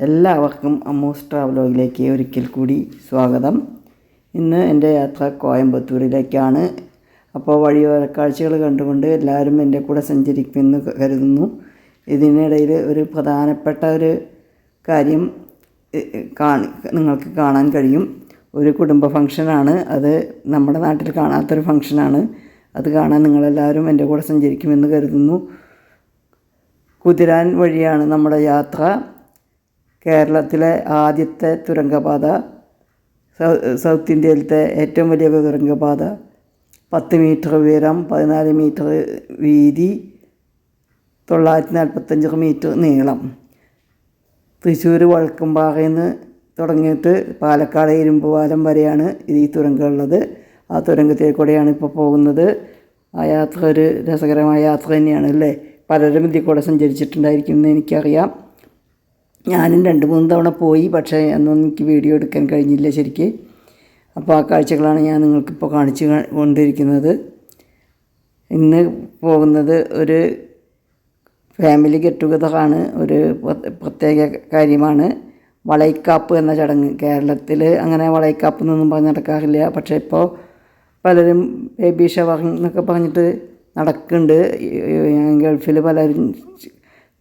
എല്ലാവർക്കും അമ്മൂസ് ട്രാവലോഗിലേക്ക് ഒരിക്കൽ കൂടി സ്വാഗതം. ഇന്ന് എന്റെ യാത്ര കോയമ്പത്തൂരിലേക്കാണ്. അപ്പോൾ വഴിയോര കാഴ്ചകൾ കണ്ടുകൊണ്ട് എല്ലാവരും എന്റെ കൂടെ സഞ്ചരിക്കുമെന്ന് കരുതുന്നു. ഇതിനിടയിൽ ഒരു പ്രധാനപ്പെട്ട ഒരു കാര്യം കാണി നിങ്ങൾക്ക് കാണാൻ കഴിയും. ഒരു കുടുംബ ഫംഗ്ഷനാണ്. അത് നമ്മുടെ നാട്ടിൽ കാണാത്തൊരു ഫംഗ്ഷനാണ്. അത് കാണാൻ നിങ്ങളെല്ലാവരും എന്റെ കൂടെ സഞ്ചരിക്കുമെന്ന് കരുതുന്നു. കുതിരാൻ വഴിയാണ് നമ്മുടെ യാത്ര. കേരളത്തിലെ ആദ്യത്തെ തുരങ്കപാത സൗത്ത് ഇന്ത്യയിലത്തെ ഏറ്റവും വലിയ തുരങ്കപാത പത്ത് മീറ്റർ ഉയരം പതിനാല് മീറ്റർ വീതി തൊള്ളായിരത്തി നാൽപ്പത്തഞ്ച് മീറ്റർ നീളം. തൃശ്ശൂർ വഴക്കുംപാറയിൽ നിന്ന് തുടങ്ങിയിട്ട് പാലക്കാട് ഇരുമ്പുപാലം വരെയാണ് ഈ തുരങ്കമുള്ളത്. ആ തുരങ്കത്തിൽ കൂടെയാണ് ഇപ്പോൾ പോകുന്നത്. ആ യാത്ര ഒരു രസകരമായ യാത്ര തന്നെയാണ് അല്ലേ? പലരും ഇതിൽ കൂടെ സഞ്ചരിച്ചിട്ടുണ്ടായിരിക്കും എന്ന് എനിക്കറിയാം. ഞാനും രണ്ട് മൂന്ന് തവണ പോയി പക്ഷേ അന്നൊന്നും എനിക്ക് വീഡിയോ എടുക്കാൻ കഴിഞ്ഞില്ല ശരിക്ക്. അപ്പോൾ ആ കാഴ്ചകളാണ് ഞാൻ നിങ്ങൾക്കിപ്പോൾ കാണിച്ചു കൊണ്ടിരിക്കുന്നത്. ഇന്ന് പോകുന്നത് ഒരു ഫാമിലി ഗെറ്റ് ടുഗതറാണ് ഒരു പ്രത്യേക കാര്യമാണ്. വളൈക്കാപ്പ് എന്ന ചടങ്ങ്. കേരളത്തിൽ അങ്ങനെ വളൈക്കാപ്പ് എന്നൊന്നും പറഞ്ഞ് നടക്കാറില്ല. പക്ഷേ ഇപ്പോൾ പലരും ബേബി ഷവർ എന്നൊക്കെ പറഞ്ഞിട്ട് നടക്കുന്നുണ്ട് ഗൾഫിൽ പലരും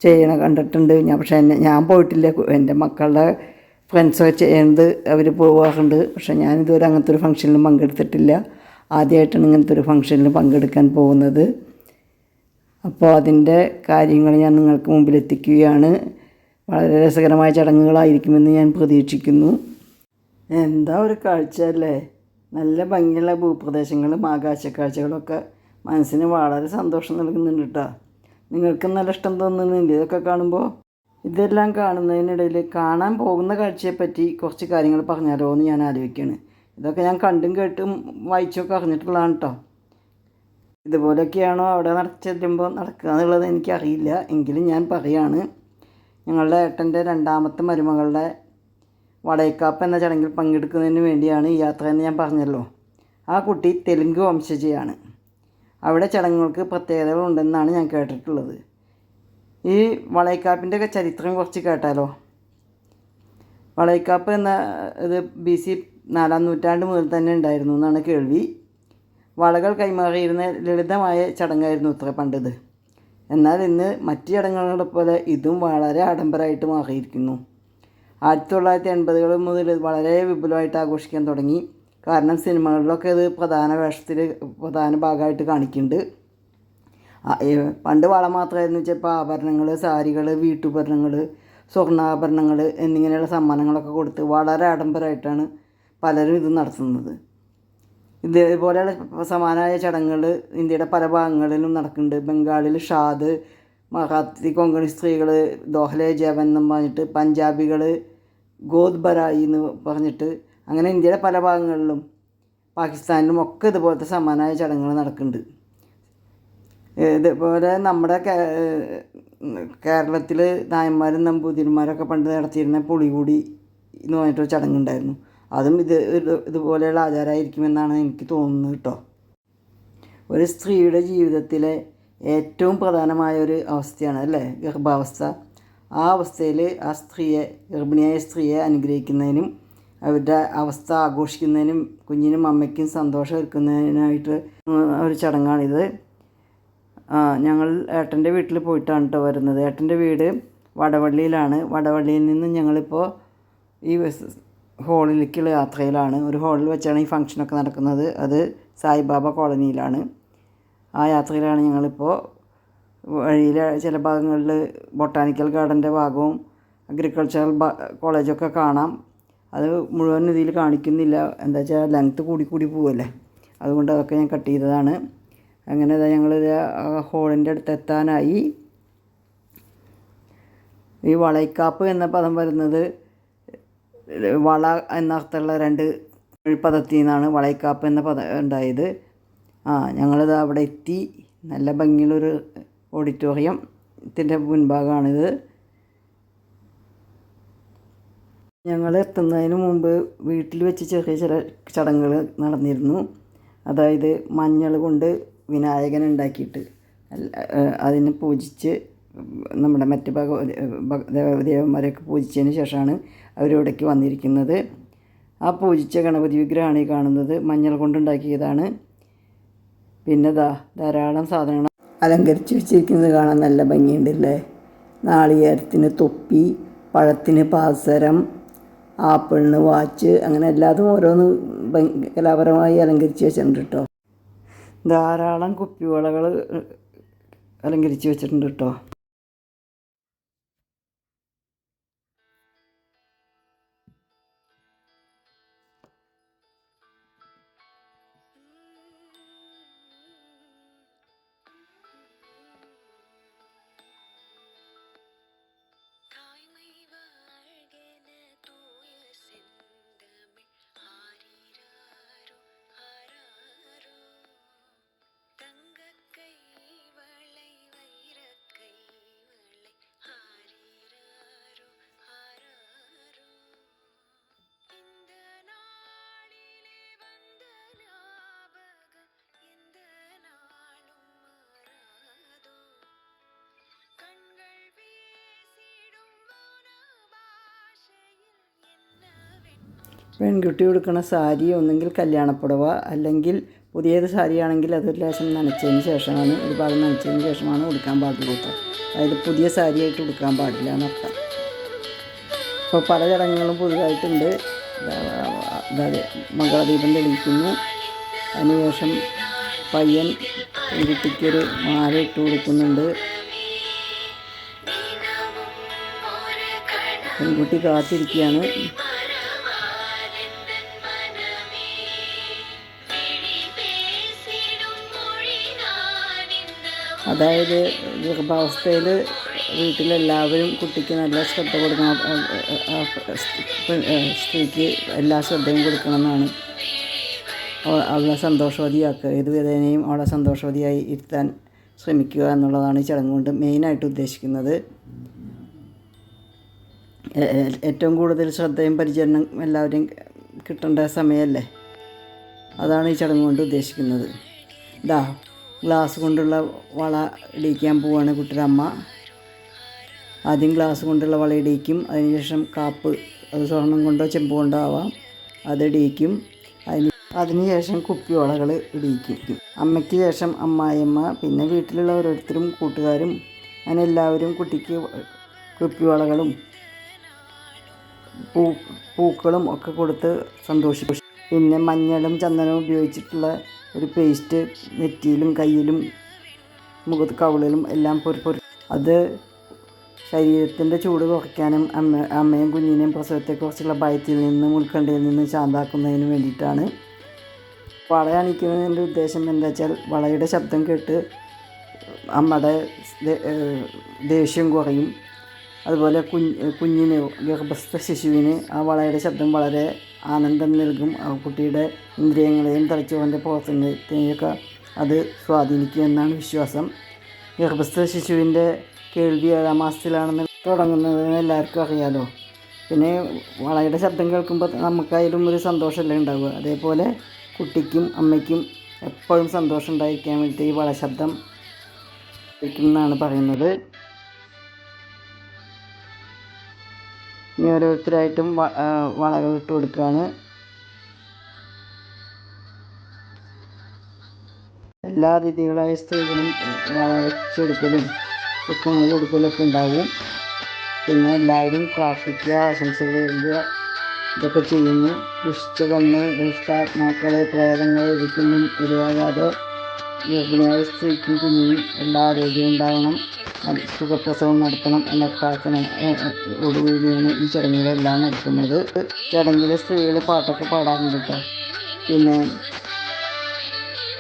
ചെയ്യണ കണ്ടിട്ടുണ്ട്. ഞാൻ പക്ഷേ എന്നെ ഞാൻ പോയിട്ടില്ല. എന്റെ മക്കളുടെ ഫ്രണ്ട്സൊക്കെ ചെയ്യുന്നത് അവർ പോകാറുണ്ട് പക്ഷേ ഞാനിതുവരെ അങ്ങനത്തെ ഒരു ഫംഗ്ഷനിലും പങ്കെടുത്തിട്ടില്ല. ആദ്യമായിട്ടാണ് ഇങ്ങനത്തെ ഒരു ഫംഗ്ഷനിൽ പങ്കെടുക്കാൻ പോകുന്നത്. അപ്പോൾ അതിന്റെ കാര്യങ്ങൾ ഞാൻ നിങ്ങൾക്ക് മുമ്പിൽ എത്തിക്കുകയാണ്. വളരെ രസകരമായ ചടങ്ങുകളായിരിക്കുമെന്ന് ഞാൻ പ്രതീക്ഷിക്കുന്നു. എന്താ ഒരു കാഴ്ച അല്ലേ? നല്ല ഭംഗിയുള്ള ഭൂപ്രദേശങ്ങളും ആകാശക്കാഴ്ചകളൊക്കെ മനസ്സിന് വളരെ സന്തോഷം നൽകുന്നുണ്ട് കേട്ടോ. നിങ്ങൾക്ക് നല്ല ഇഷ്ടം തോന്നുന്നില്ല ഇതൊക്കെ കാണുമ്പോൾ ഇതെല്ലാം കാണുന്നതിനിടയിൽ കാണാൻ പോകുന്ന കാഴ്ചയെപ്പറ്റി കുറച്ച് കാര്യങ്ങൾ പറഞ്ഞാലോ എന്ന് ഞാൻ ആലോചിക്കുകയാണ്. ഇതൊക്കെ ഞാൻ കണ്ടും കേട്ടും വായിച്ചൊക്കെ അറിഞ്ഞിട്ടുള്ളതാണ് കേട്ടോ ഇതുപോലെയൊക്കെയാണോ അവിടെ നടച്ചെല്ലുമ്പോൾ നടക്കുക എന്നുള്ളത് എനിക്കറിയില്ല. എങ്കിലും ഞാൻ പറയാണ് ഞങ്ങളുടെ ഏട്ടന്റെ രണ്ടാമത്തെ മരുമകളുടെ വടയക്കാപ്പ് എന്ന ചടങ്ങിൽ പങ്കെടുക്കുന്നതിന് വേണ്ടിയാണ് ഈ യാത്ര എന്ന് ഞാൻ പറഞ്ഞല്ലോ. ആ കുട്ടി തെലുങ്ക് വംശജയാണ്. അവിടെ ചടങ്ങുകൾക്ക് പ്രത്യേകതകളുണ്ടെന്നാണ് ഞാൻ കേട്ടിട്ടുള്ളത്. ഈ വളയക്കാപ്പിന്റെ ഒക്കെ ചരിത്രം കുറച്ച് കേട്ടാലോ? വളയക്കാപ്പ് എന്ന ഇത് ബി സി നാലാം നൂറ്റാണ്ട് മുതൽ തന്നെ ഉണ്ടായിരുന്നു എന്നാണ് കേൾവി. വളകൾ കൈമാറിയിരുന്ന ലളിതമായ ചടങ്ങായിരുന്നു ഇത്ര പണ്ടിത്. എന്നാൽ ഇന്ന് മറ്റു ചടങ്ങുകളെ പോലെ ഇതും വളരെ ആഡംബരമായിട്ട് മാറിയിരിക്കുന്നു. ആയിരത്തി തൊള്ളായിരത്തി എൺപതുകൾ മുതൽ വളരെ വിപുലമായിട്ട് ആഘോഷിക്കാൻ തുടങ്ങി. കാരണം സിനിമകളിലൊക്കെ ഇത് പ്രധാന വേഷത്തിൽ പ്രധാന ഭാഗമായിട്ട് കാണിക്കുന്നുണ്ട്. പണ്ട് വള മാത്രമായിരുന്നു വെച്ചാൽ ഇപ്പോൾ ആഭരണങ്ങൾ സാരികൾ വീട്ടുപകരണങ്ങൾ സ്വർണാഭരണങ്ങൾ എന്നിങ്ങനെയുള്ള സമ്മാനങ്ങളൊക്കെ കൊടുത്ത് വളരെ ആഡംബരമായിട്ടാണ് പലരും ഇത് നടത്തുന്നത്. ഇതേപോലെയുള്ള സമാനമായ ചടങ്ങുകൾ ഇന്ത്യയുടെ പല ഭാഗങ്ങളിലും നടക്കുന്നുണ്ട്. ബംഗാളിൽ ഷാദ് മഹാത്തി കൊങ്കണി സ്ത്രീകൾ ദോഹലെ ജവൻ എന്നും പറഞ്ഞിട്ട് പഞ്ചാബികൾ ഗോദ്ബരായി എന്ന് പറഞ്ഞിട്ട് അങ്ങനെ ഇന്ത്യയുടെ പല ഭാഗങ്ങളിലും പാകിസ്ഥാനിലും ഒക്കെ ഇതുപോലത്തെ സമാനമായ ചടങ്ങുകൾ നടക്കുന്നുണ്ട്. ഇതുപോലെ നമ്മുടെ കേരളത്തിൽ നായന്മാരും നമ്പൂതിരിമാരൊക്കെ പണ്ട് നടത്തിയിരുന്ന പുളികൂടി എന്ന് പറഞ്ഞിട്ടൊരു ചടങ്ങുണ്ടായിരുന്നു. അതും ഇത് ഇത് ഇതുപോലെയുള്ള ആചാരമായിരിക്കുമെന്നാണ് എനിക്ക് തോന്നുന്നത് കേട്ടോ. ഒരു സ്ത്രീയുടെ ജീവിതത്തിലെ ഏറ്റവും പ്രധാനമായ ഒരു അവസ്ഥയാണ് അല്ലേ? ഗർഭാവസ്ഥ. ആ അവസ്ഥയിൽ ആ സ്ത്രീയെ ഗർഭിണിയായ സ്ത്രീയെ അനുഗ്രഹിക്കുന്നതിനും അവരുടെ അവസ്ഥ ആഘോഷിക്കുന്നതിനും കുഞ്ഞിനും അമ്മയ്ക്കും സന്തോഷം ഒരുക്കുന്നതിനായിട്ട് ഒരു ചടങ്ങാണിത്. ഞങ്ങൾ ഏട്ടന്റെ വീട്ടിൽ പോയിട്ടാണ് കേട്ടോ വരുന്നത്. ഏട്ടന്റെ വീട് വടവള്ളിയിലാണ്. വടവള്ളിയിൽ നിന്ന് ഞങ്ങളിപ്പോൾ ഈ ഹോളിലേക്കുള്ള യാത്രയിലാണ്. ഒരു ഹോളിൽ വെച്ചാണ് ഈ ഫംഗ്ഷനൊക്കെ നടക്കുന്നത്. അത് സായിബാബ കോളനിയിലാണ്. ആ യാത്രയിലാണ് ഞങ്ങളിപ്പോൾ വഴിയിലെ ചില ഭാഗങ്ങളിൽ ബൊട്ടാനിക്കൽ ഗാർഡന്റെ ഭാഗവും അഗ്രികൾച്ചറൽ കോളേജൊക്കെ കാണാം. അത് മുഴുവൻ ഇതിൽ കാണിക്കുന്നില്ല. എന്താ വെച്ചാൽ ലെങ്ത്ത് കൂടി കൂടി പോവല്ലേ? അതുകൊണ്ട് അതൊക്കെ ഞാൻ കട്ട് ചെയ്തതാണ്. അങ്ങനെ ഞങ്ങൾ ഹോളിന്റെ അടുത്ത് എത്താനായി. ഈ വളയ്ക്കാപ്പ് എന്ന പദം വരുന്നത് വള എന്നർത്ഥമുള്ള രണ്ട് പദത്തിൽ നിന്നാണ് വളയ്ക്കാപ്പ് എന്ന പദം ഉണ്ടായത്. ആ ഞങ്ങളിത് അവിടെ എത്തി. നല്ല ഭംഗിയുള്ളൊരു ഓഡിറ്റോറിയം ത്തിന്റെ മുൻഭാഗമാണിത്. ഞങ്ങൾ എത്തുന്നതിന് മുമ്പ് വീട്ടിൽ വെച്ച് ചെറിയ ചില ചടങ്ങുകൾ നടന്നിരുന്നു. അതായത് മഞ്ഞൾ കൊണ്ട് വിനായകൻ ഉണ്ടാക്കിയിട്ട് അതിനെ പൂജിച്ച് നമ്മുടെ മറ്റ് ഭഗവ ഭഗ- ദേവ- ദേവന്മാരെയൊക്കെ പൂജിച്ചതിന് ശേഷമാണ് അവരിവിടേക്ക് വന്നിരിക്കുന്നത്. ആ പൂജിച്ച ഗണപതി വിഗ്രഹമാണ് ഈ കാണുന്നത്. മഞ്ഞൾ കൊണ്ടുണ്ടാക്കിയതാണ് പിന്നെ ദാ ധാരാളം സാധനങ്ങൾ അലങ്കരിച്ച് വെച്ചിരിക്കുന്നത് കാണാൻ നല്ല ഭംഗിയുണ്ടല്ലേ നാളികേരത്തിന് തൊപ്പി പഴത്തിന് പാസരം ആപ്പിളിന് വാച്ച് അങ്ങനെ എല്ലാതും ഓരോന്ന് കലാപരമായി അലങ്കരിച്ച് വെച്ചിട്ടുണ്ട് കേട്ടോ ധാരാളം കുപ്പിവളകൾ അലങ്കരിച്ച് വെച്ചിട്ടുണ്ട് കേട്ടോ പെൺകുട്ടി ഉടുക്കുന്ന സാരി ഒന്നെങ്കിൽ കല്യാണപ്പുടവ അല്ലെങ്കിൽ പുതിയത് സാരിയാണെങ്കിൽ അതൊരു ലേശം നനച്ചതിന് ശേഷമാണ് ഒരു ഭാഗം നനച്ചതിന് ശേഷമാണ് ഉടുക്കാൻ പാടുള്ളൂ അതായത് പുതിയ സാരിയായിട്ട് ഉടുക്കാൻ പാടില്ല എന്നർത്ഥം. ഇപ്പോൾ പല ചടങ്ങുകളും പുതുതായിട്ടുണ്ട്. അതായത് മംഗളദീപം തെളിയിക്കുന്നു. അതിനുശേഷം പയ്യൻ പെൺകുട്ടിക്കൊരു മാല ഇട്ട് കൊടുക്കുന്നുണ്ട്. പെൺകുട്ടി കാത്തിരിക്കുകയാണ്. അതായത് ഗർഭാവസ്ഥയിൽ വീട്ടിലെല്ലാവരും കുട്ടിക്ക് നല്ല ശ്രദ്ധ കൊടുക്കണം. സ്ത്രീക്ക് എല്ലാ ശ്രദ്ധയും കൊടുക്കണമെന്നാണ്. അവളെ സന്തോഷവതിയാക്കുക. ഏത് വേദനയും അവളെ സന്തോഷവതിയായി ഇരുത്താൻ ശ്രമിക്കുക എന്നുള്ളതാണ് ഈ ചടങ്ങ് കൊണ്ട് മെയിനായിട്ട് ഉദ്ദേശിക്കുന്നത്. ഏറ്റവും കൂടുതൽ ശ്രദ്ധയും പരിചരണം എല്ലാവരെയും കിട്ടേണ്ട സമയമല്ലേ? അതാണ് ഈ ചടങ്ങ് കൊണ്ട് ഉദ്ദേശിക്കുന്നത്. ഇതാ ഗ്ലാസ് കൊണ്ടുള്ള വള ഇടിയിക്കാൻ പോവാണ് കുട്ടിയുടെ അമ്മ. ആദ്യം ഗ്ലാസ് കൊണ്ടുള്ള വള ഇടിയിക്കും അതിനുശേഷം കാപ്പ് അത് സ്വർണം കൊണ്ടോ ചെമ്പ് കൊണ്ടോ ആവാം. അത് ഇടിയിക്കും അതിന് അതിനുശേഷം കുപ്പിവളകൾ ഇടിയിക്കും അമ്മയ്ക്ക് ശേഷം അമ്മായിയമ്മ പിന്നെ വീട്ടിലുള്ള ഓരോരുത്തരും കൂട്ടുകാരും അങ്ങനെ എല്ലാവരും കുട്ടിക്ക് കുപ്പിവളകളും പൂ പൂക്കളും ഒക്കെ കൊടുത്ത് സന്തോഷിക്കും. പിന്നെ മഞ്ഞളും ചന്ദനവും ഉപയോഗിച്ചിട്ടുള്ള ഒരു പേസ്റ്റ് നെറ്റിയിലും കയ്യിലും മുഖത്ത് കവിളിലും എല്ലാം പൊരി പൊരി. അത് ശരീരത്തിന്റെ ചൂട് കുറയ്ക്കാനും അമ്മ അമ്മയും കുഞ്ഞിനെയും പ്രസവത്തെക്കുറിച്ചുള്ള ഭയത്തിൽ നിന്ന് ഉൾക്കണ്ടയിൽ നിന്ന് ശാന്താക്കുന്നതിന് വേണ്ടിയിട്ടാണ്. വള അണിക്കുന്നതിന്റെ ഉദ്ദേശം എന്താ വെച്ചാൽ വളയുടെ ശബ്ദം കേട്ട് അമ്മയുടെ ദേഷ്യം കുറയും. അതുപോലെ കുഞ്ഞ് കുഞ്ഞിന് ഗർഭസ്ഥ ശിശുവിന് ആ വളയുടെ ശബ്ദം വളരെ ആനന്ദം നൽകും. ആ കുട്ടിയുടെ ഇന്ദ്രിയങ്ങളെയും തലച്ചോറിന്റെ പോസത്തിനെയൊക്കെ അത് സ്വാധീനിക്കും എന്നാണ് വിശ്വാസം. ഗർഭസ്ഥ ശിശുവിന്റെ കേൾവി ഏഴാം മാസത്തിലാണെന്ന് തുടങ്ങുന്നതെന്ന് എല്ലാവർക്കും അറിയാലോ. പിന്നെ വളയുടെ ശബ്ദം കേൾക്കുമ്പോൾ നമുക്കായാലും ഒരു സന്തോഷമല്ലേ ഉണ്ടാവുക. അതേപോലെ കുട്ടിക്കും അമ്മയ്ക്കും എപ്പോഴും സന്തോഷം ഉണ്ടായിരിക്കാൻ വേണ്ടിയിട്ട് ഈ വളശബ്ദം എന്നാണ് പറയുന്നത്. ഇനി ഓരോരുത്തരായിട്ടും വളകൾ ഇട്ട് കൊടുക്കുകയാണ് എല്ലാ രീതികളായ സ്ത്രീകളും വള വെച്ചെടുക്കലും പുഷ്പങ്ങൾ കൊടുക്കലൊക്കെ ഉണ്ടാവും പിന്നെ എല്ലാവരും പ്രാർത്ഥിക്കുക ആശംസകൾ എഴുതുക ഇതൊക്കെ ചെയ്യുന്നു. ദുഷ്ട കണ്ണ് ദുഷ്ടാത്മാക്കളെ പ്രേതങ്ങളെ ഇരിക്കുന്നു ഇടയാകാതെ ഗർഭിണിയായ സ്ത്രീക്കും കുഞ്ഞിനും എല്ലാ ആരോഗ്യവും ഉണ്ടാവണം സുഖപ്രസവം നടത്തണം എന്ന പ്രാർത്ഥന ഓടുകൂടിയാണ് ഈ ചടങ്ങുകളെല്ലാം നടത്തുന്നത്. ചടങ്ങിൽ സ്ത്രീകൾ പാട്ടൊക്കെ പാടാറുണ്ട് കേട്ടോ പിന്നെ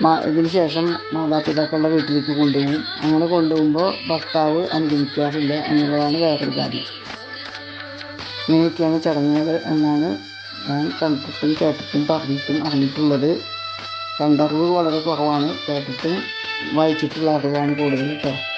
മാ- ഇതിന് ശേഷം മാതാപിതാക്കളുടെ വീട്ടിലേക്ക് കൊണ്ടുപോകും. അങ്ങനെ കൊണ്ടുപോകുമ്പോൾ ഭർത്താവ് അനുഗമിക്കാറില്ല എന്നുള്ളതാണ് വേറൊരു കാര്യം. ഇങ്ങനെയൊക്കെയാണ് ചടങ്ങുകൾ എന്നാണ് ഞാൻ കണ്ടിട്ടും കേട്ടിട്ടും പറഞ്ഞിട്ടും അറിഞ്ഞിട്ടുള്ളത്. കണ്ടറിവ് വളരെ കുറവാണ്. കേട്ടിട്ടും വായിച്ചിട്ടുള്ള അറിവാണ് കൂടുതൽ കേട്ടോ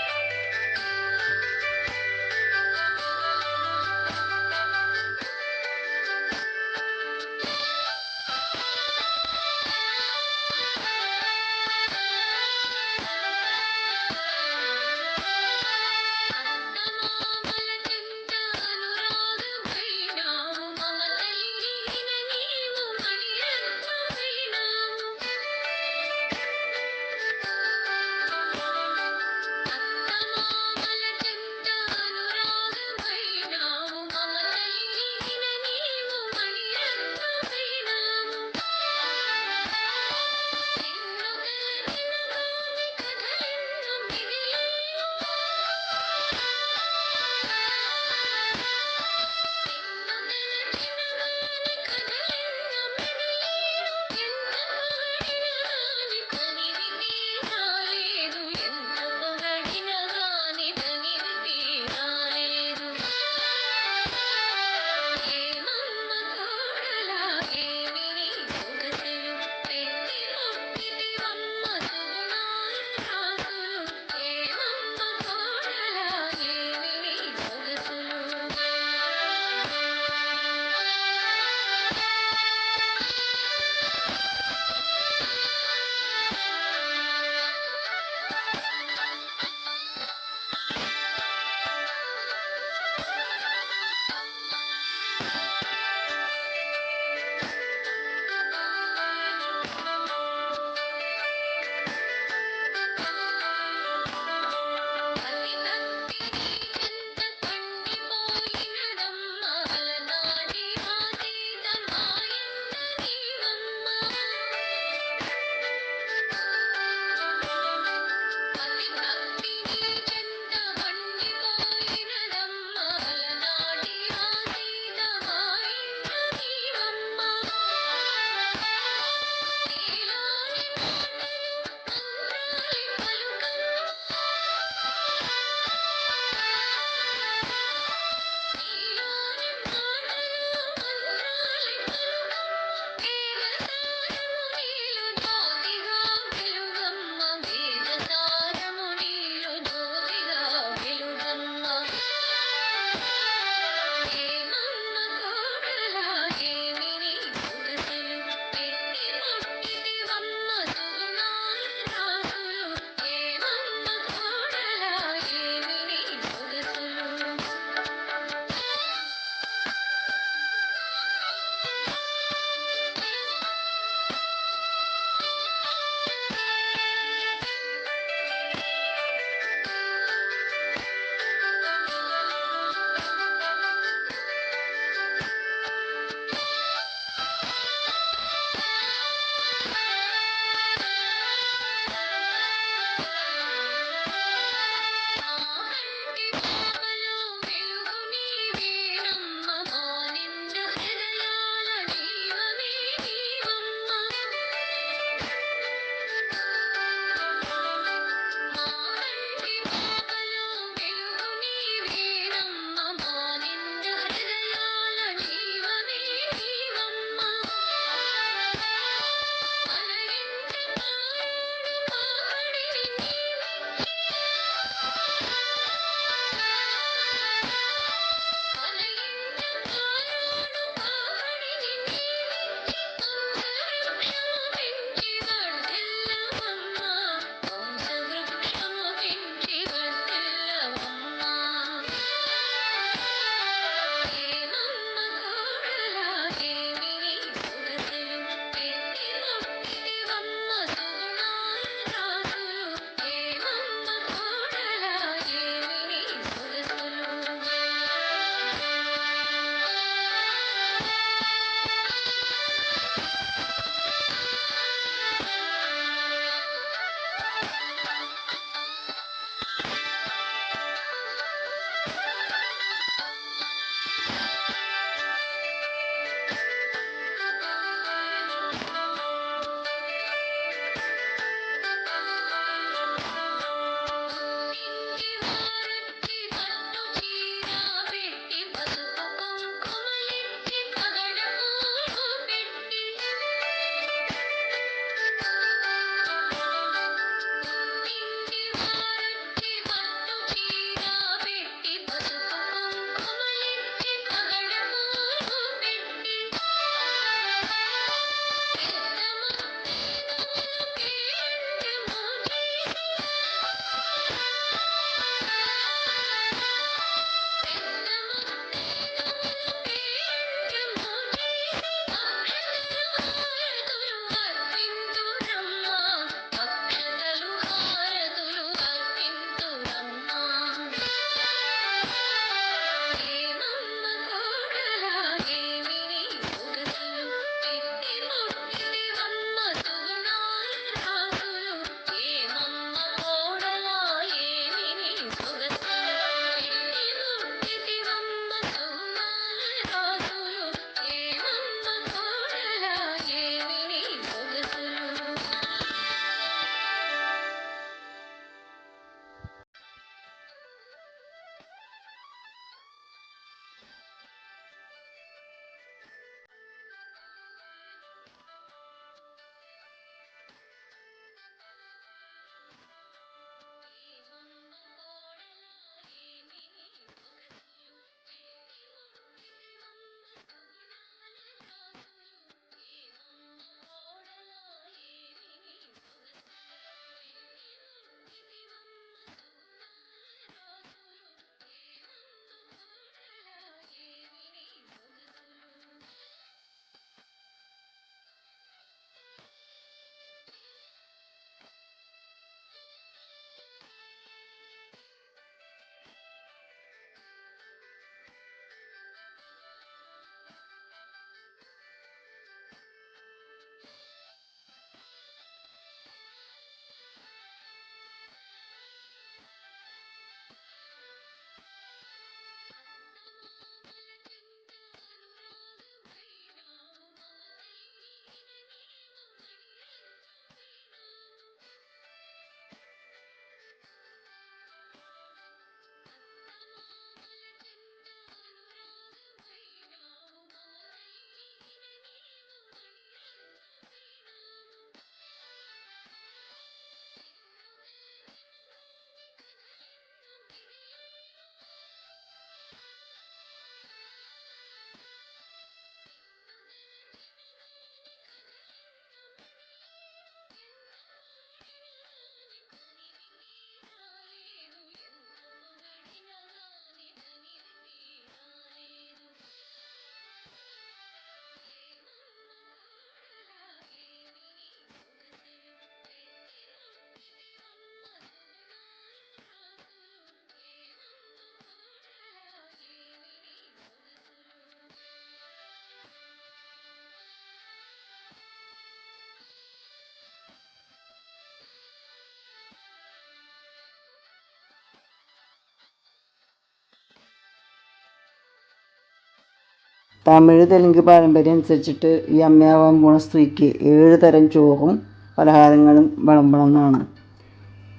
തമിഴ് തെലുങ്ക് പാരമ്പര്യം അനുസരിച്ചിട്ട് ഈ അമ്മയാവാൻ പോണ സ്ത്രീക്ക് ഏഴ് തരം ചോറും പലഹാരങ്ങളും വിളമ്പണം എന്നാണ്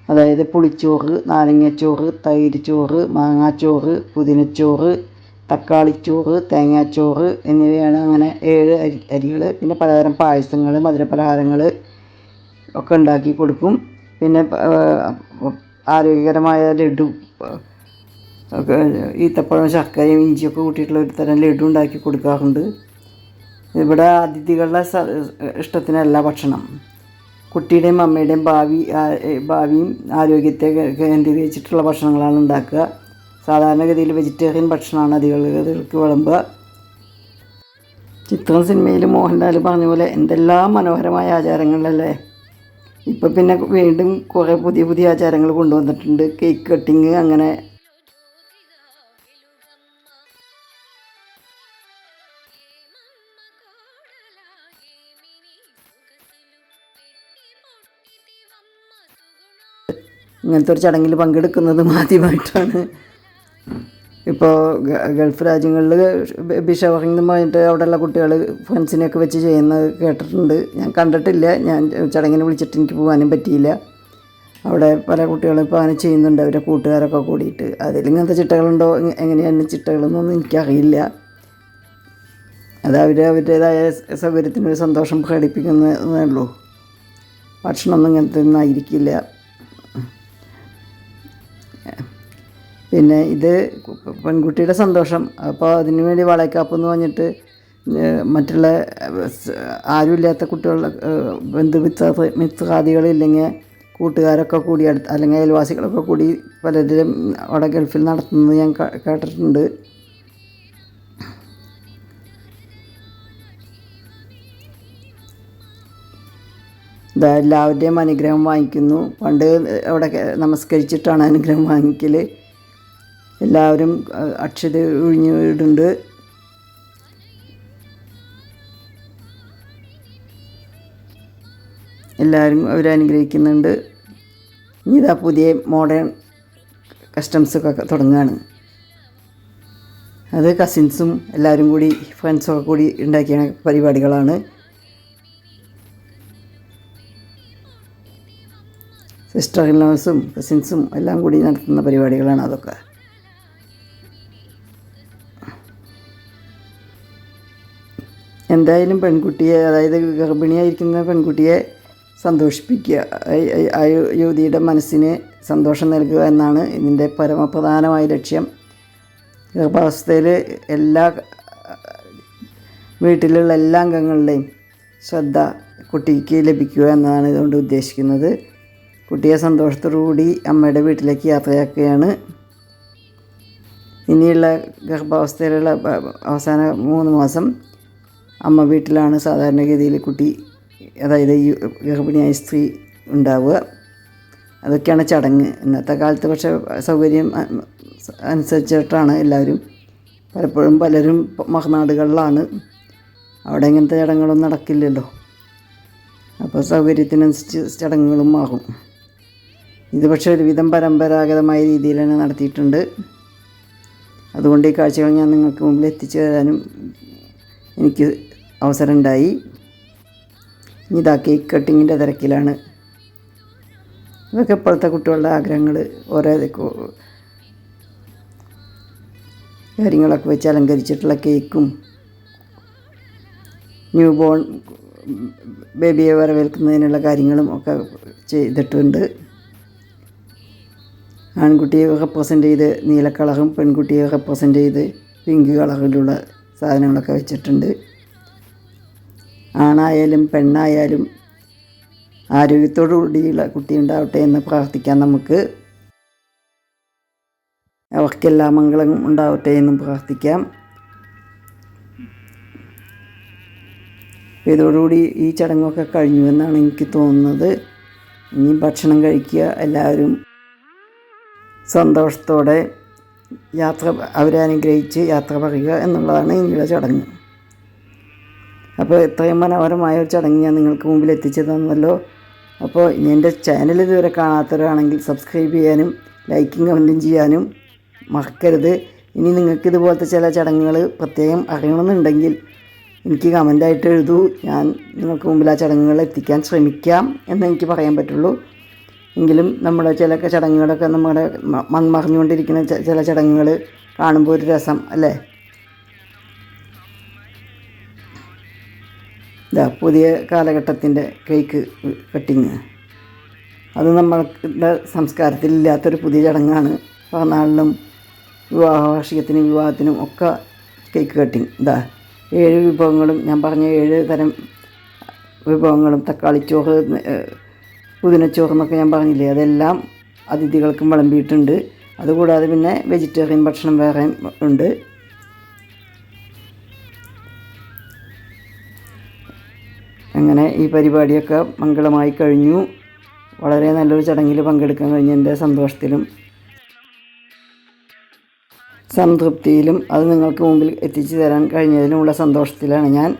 അതായത് പുളിച്ചോറ് നാരങ്ങച്ചോറ് തൈര് ചോറ് മാങ്ങാച്ചോറ് പുതിനച്ചോറ് തക്കാളിച്ചോറ് തേങ്ങാച്ചോറ് എന്നിവയാണ് അങ്ങനെ ഏഴ് അരി അരികൾ പിന്നെ പലതരം പായസങ്ങൾ മധുരപലഹാരങ്ങൾ ഒക്കെ ഉണ്ടാക്കി കൊടുക്കും. പിന്നെ ആരോഗ്യകരമായ ലഡു ഒക്കെ ഈത്തപ്പഴം ശർക്കരയും ഇഞ്ചിയൊക്കെ കൂട്ടിയിട്ടുള്ള ഒരു തരം ലഡു ഉണ്ടാക്കി കൊടുക്കാറുണ്ട്. ഇവിടെ അതിഥികളുടെ ഇഷ്ടത്തിനല്ല ഭക്ഷണം. കുട്ടിയുടെയും അമ്മയുടെയും ഭാവി ഭാവിയും ആരോഗ്യത്തെ കേന്ദ്രീകരിച്ചിട്ടുള്ള ഭക്ഷണങ്ങളാണ് ഉണ്ടാക്കുക. സാധാരണഗതിയിൽ വെജിറ്റേറിയൻ ഭക്ഷണമാണ് അതിഥികൾക്ക് വിളമ്പുക. ചിത്രം സിനിമയിൽ മോഹൻലാൽ പറഞ്ഞ പോലെ എന്തെല്ലാം മനോഹരമായ ആചാരങ്ങളല്ലേ. ഇപ്പം പിന്നെ വീണ്ടും കുറേ പുതിയ പുതിയ ആചാരങ്ങൾ കൊണ്ടുവന്നിട്ടുണ്ട്. കേക്ക് കട്ടിങ് അങ്ങനെ ഇങ്ങനത്തെ ഒരു ചടങ്ങിൽ പങ്കെടുക്കുന്നത് ആദ്യമായിട്ടാണ് ഇപ്പോൾ ഗൾഫ് രാജ്യങ്ങളിൽ ബേബി ഷവറിംഗ് എന്ന് പറഞ്ഞിട്ട് അവിടെയുള്ള കുട്ടികൾ ഫ്രണ്ട്സിനെയൊക്കെ വെച്ച് ചെയ്യുന്നത് കേട്ടിട്ടുണ്ട്. ഞാൻ കണ്ടിട്ടില്ല. ഞാൻ ചടങ്ങിന് വിളിച്ചിട്ട് എനിക്ക് പോകാനും പറ്റിയില്ല. അവിടെ പല കുട്ടികളും ഇപ്പോൾ അങ്ങനെ ചെയ്യുന്നുണ്ട്. അവരുടെ കൂട്ടുകാരൊക്കെ കൂടിയിട്ട്. അതിൽ ഇങ്ങനത്തെ ചിട്ടകളുണ്ടോ? എങ്ങ- എങ്ങനെയാണ് ചിട്ടകളെന്നൊന്നും എനിക്കറിയില്ല. അത് അവർ അവരുടേതായ സൗകര്യത്തിനൊരു സന്തോഷം പ്രകടിപ്പിക്കുന്നതേ ഉള്ളൂ. ഭക്ഷണമൊന്നും ഇങ്ങനത്തെ ഒന്നും ആയിരിക്കില്ല. പിന്നെ ഇത് പെൺകുട്ടിയുടെ സന്തോഷം. അപ്പോൾ അതിനു വേണ്ടി വളയക്കാപ്പ് എന്ന് പറഞ്ഞിട്ട് മറ്റുള്ള ആരുമില്ലാത്ത കുട്ടികളുടെ ബന്ധു ബന്ധുമിത്ര മിത്രാദികളില്ലെങ്കിൽ കൂട്ടുകാരൊക്കെ കൂടി അടുത്ത് അല്ലെങ്കിൽ അയൽവാസികളൊക്കെ കൂടി പലരും അവിടെ ഗൾഫിൽ നടത്തുന്നത് ഞാൻ കേട്ടിട്ടുണ്ട്. എല്ലാവരുടെയും അനുഗ്രഹം വാങ്ങിക്കുന്നു. പണ്ട് അവിടെ നമസ്കരിച്ചിട്ടാണ് അനുഗ്രഹം വാങ്ങിക്കൽ എല്ലാവരും അക്ഷത ഒഴിഞ്ഞു വീടുണ്ട് എല്ലാവരും അവരനുഗ്രഹിക്കുന്നുണ്ട് ഇനിതാ പുതിയ മോഡേൺ കസ്റ്റംസൊക്കെ തുടങ്ങുകയാണ് അത് കസിൻസും എല്ലാവരും കൂടി ഫ്രണ്ട്സൊക്കെ കൂടി ഉണ്ടാക്കിയ പരിപാടികളാണ്. സിസ്റ്റർ ഇൻ ലോസും കസിൻസും എല്ലാം കൂടി നടത്തുന്ന പരിപാടികളാണ് അതൊക്കെ. എന്തായാലും പെൺകുട്ടിയെ അതായത് ഗർഭിണിയായിരിക്കുന്ന പെൺകുട്ടിയെ സന്തോഷിപ്പിക്കുക. ആ- യുവതിയുടെ മനസ്സിന് സന്തോഷം നൽകുക എന്നാണ് ഇതിന്റെ പരമപ്രധാനമായ ലക്ഷ്യം. ഗർഭാവസ്ഥയിൽ എല്ലാ വീട്ടിലുള്ള എല്ലാ അംഗങ്ങളുടെയും ശ്രദ്ധ കുട്ടിക്ക് ലഭിക്കുക എന്നതാണ് ഇതുകൊണ്ട് ഉദ്ദേശിക്കുന്നത്. കുട്ടിയെ സന്തോഷത്തോടുകൂടി അമ്മയുടെ വീട്ടിലേക്ക് യാത്രയാക്കുകയാണ്. ഇനിയുള്ള ഗർഭാവസ്ഥയിലുള്ള അവസാന മൂന്ന് മാസം അമ്മ വീട്ടിലാണ് സാധാരണഗതിയിൽ കുട്ടി അതായത് ഈ ഗർഭിണിയായ സ്ത്രീ ഉണ്ടാവുക. അതൊക്കെയാണ് ചടങ്ങ്. ഇന്നത്തെ കാലത്ത് പക്ഷേ സൗകര്യം അനുസരിച്ചിട്ടാണ് എല്ലാവരും. പലപ്പോഴും പലരും മഹനാടുകളിലാണ്. അവിടെ ഇങ്ങനത്തെ ചടങ്ങുകളൊന്നും നടക്കില്ലല്ലോ. അപ്പോൾ സൗകര്യത്തിനനുസരിച്ച് ചടങ്ങുകളും ആകും. ഇത് പക്ഷേ ഒരുവിധം പരമ്പരാഗതമായ രീതിയിൽ തന്നെ നടത്തിയിട്ടുണ്ട്. അതുകൊണ്ട് ഈ കാഴ്ചകൾ ഞാൻ നിങ്ങൾക്ക് മുമ്പിൽ എത്തിച്ചു തരാനും എനിക്ക് അവസരം ഉണ്ടായി ഇനി ഇതാ കേക്ക് കട്ടിങ്ങിന്റെ തിരക്കിലാണ്. ഇതൊക്കെ ഇപ്പോഴത്തെ കുട്ടികളുടെ ആഗ്രഹങ്ങൾ ഓരോ കാര്യങ്ങളൊക്കെ വെച്ച് അലങ്കരിച്ചിട്ടുള്ള കേക്കും ന്യൂ ബോൺ ബേബിയെ വരവേൽക്കുന്നതിനുള്ള കാര്യങ്ങളും ഒക്കെ ചെയ്തിട്ടുണ്ട്. ആൺകുട്ടിയെ റെപ്രസെന്റ് ചെയ്ത് നീലക്കളകും പെൺകുട്ടിയെ റെപ്രസെന്റ് ചെയ്ത് പിങ്ക് കളറിലുള്ള സാധനങ്ങളൊക്കെ വെച്ചിട്ടുണ്ട്. ആണായാലും പെണ്ണായാലും ആരോഗ്യത്തോടു കൂടിയുള്ള കുട്ടി ഉണ്ടാവട്ടെ എന്ന് പ്രാർത്ഥിക്കാം നമുക്ക്. അവർക്കെല്ലാ മംഗളം ഉണ്ടാവട്ടെ എന്നും പ്രാർത്ഥിക്കാം. ഇതോടുകൂടി ഈ ചടങ്ങൊക്കെ കഴിഞ്ഞു എന്നാണ് എനിക്ക് തോന്നുന്നത്. ഇനി ഭക്ഷണം കഴിക്കുക എല്ലാവരും സന്തോഷത്തോടെ യാത്ര അവരെ യാത്ര പറയുക എന്നുള്ളതാണ് ഇനിയുള്ള ചടങ്ങ്. അപ്പോൾ ഇത്രയും മനോഹരമായ ഒരു ചടങ്ങ് ഞാൻ നിങ്ങൾക്ക് മുമ്പിൽ എത്തിച്ചു തന്നല്ലോ അപ്പോൾ എന്റെ ചാനൽ ഇതുവരെ കാണാത്തവരാണെങ്കിൽ സബ്സ്ക്രൈബ് ചെയ്യാനും ലൈക്കും കമന്റും ചെയ്യാനും മറക്കരുത്. ഇനി നിങ്ങൾക്ക് ഇതുപോലത്തെ ചില ചടങ്ങുകൾ പ്രത്യേകം അറിയണമെന്നുണ്ടെങ്കിൽ എനിക്ക് കമന്റായിട്ട് എഴുതൂ. ഞാൻ നിങ്ങൾക്ക് മുമ്പിൽ ആ ചടങ്ങുകൾ എത്തിക്കാൻ ശ്രമിക്കാം എന്ന് എനിക്ക് പറയാൻ പറ്റുള്ളൂ. എങ്കിലും നമ്മുടെ ചില ചടങ്ങുകളൊക്കെ നമ്മുടെ മൺ മറിഞ്ഞുകൊണ്ടിരിക്കുന്ന ചില ചടങ്ങുകൾ കാണുമ്പോൾ ഒരു രസം അല്ലേ? ഇതാ പുതിയ കാലഘട്ടത്തിന്റെ കേക്ക് കട്ടിങ്. അത് നമ്മളുടെ സംസ്കാരത്തിൽ ഇല്ലാത്തൊരു പുതിയ ചടങ്ങാണ്. പിറന്നാളിനും വിവാഹ വാർഷികത്തിനും വിവാഹത്തിനും ഒക്കെ കേക്ക് കട്ടിങ്. ഇതാ ഏഴ് വിഭവങ്ങളും ഞാൻ പറഞ്ഞ ഏഴ് തരം വിഭവങ്ങളും തക്കാളിച്ചോറ് പുതിനച്ചോറ് എന്നൊക്കെ ഞാൻ പറഞ്ഞില്ലേ അതെല്ലാം അതിഥികൾക്കും വിളമ്പിയിട്ടുണ്ട്. അതുകൂടാതെ പിന്നെ വെജിറ്റേറിയൻ ഭക്ഷണം വേറെ ഉണ്ട്. അങ്ങനെ ഈ പരിപാടിയൊക്കെ മംഗളമായി കഴിഞ്ഞു. വളരെ നല്ലൊരു ചടങ്ങിൽ പങ്കെടുക്കാൻ കഴിഞ്ഞതിന്റെ സന്തോഷത്തിലും. സംതൃപ്തിയിലും അത് നിങ്ങൾക്ക് മുമ്പിൽ എത്തിച്ചു തരാൻ കഴിഞ്ഞതിനുമുള്ള സന്തോഷത്തിലാണ് ഞാൻ.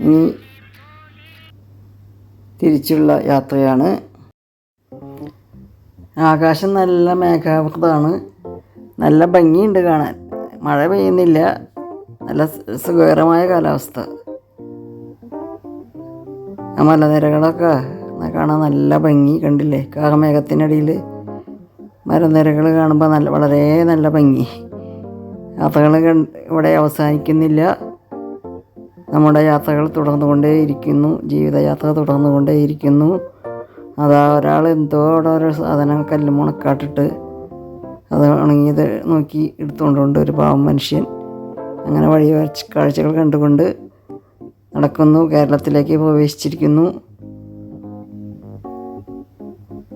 ഇനി തിരിച്ചുള്ള യാത്രയാണ്. ആകാശം നല്ല മേഘാവൃതമാണ്. നല്ല ഭംഗിയുണ്ട് കാണാൻ. മഴ പെയ്യുന്നില്ല. നല്ല സുഖകരമായ കാലാവസ്ഥ. ആ മലനിരകളൊക്കെ കാണാൻ നല്ല ഭംഗി കണ്ടില്ലേ? കാകമേഘത്തിനടിയിൽ മരനിരകൾ കാണുമ്പോൾ നല്ല വളരെ നല്ല ഭംഗി. യാത്രകൾ ഇവിടെ അവസാനിക്കുന്നില്ല. നമ്മുടെ യാത്രകൾ തുടർന്നുകൊണ്ടേയിരിക്കുന്നു. ജീവിതയാത്ര തുടർന്നുകൊണ്ടേയിരിക്കുന്നു. അതാ ഒരാൾ എന്തോ അവിടെ ഒരു സാധനം കല്ല് മുണക്കാട്ടിട്ട് അത് ഉണങ്ങിയത് നോക്കി എടുത്തുകൊണ്ടുണ്ട് ഒരു പാവം മനുഷ്യൻ. അങ്ങനെ വഴി കാഴ്ചകൾ കണ്ടുകൊണ്ട് നടക്കുന്നു കേരളത്തിലേക്ക് പ്രവേശിച്ചിരിക്കുന്നു.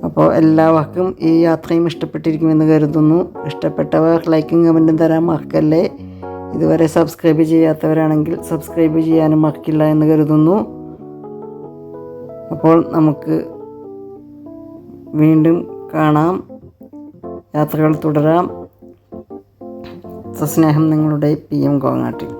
അപ്പോൾ എല്ലാവർക്കും ഈ യാത്രയും ഇഷ്ടപ്പെട്ടിരിക്കുമെന്ന് കരുതുന്നു. ഇഷ്ടപ്പെട്ടവർ ലൈക്കും കമന്റും തരാൻ മറക്കല്ലേ. ഇതുവരെ സബ്സ്ക്രൈബ് ചെയ്യാത്തവരാണെങ്കിൽ സബ്സ്ക്രൈബ് ചെയ്യാനും മറക്കില്ല എന്ന് കരുതുന്നു. അപ്പോൾ നമുക്ക് വീണ്ടും കാണാം. യാത്രകൾ തുടരാം. സസ്നേഹം നിങ്ങളുടെ പി എം കോങ്ങാട്ടിൽ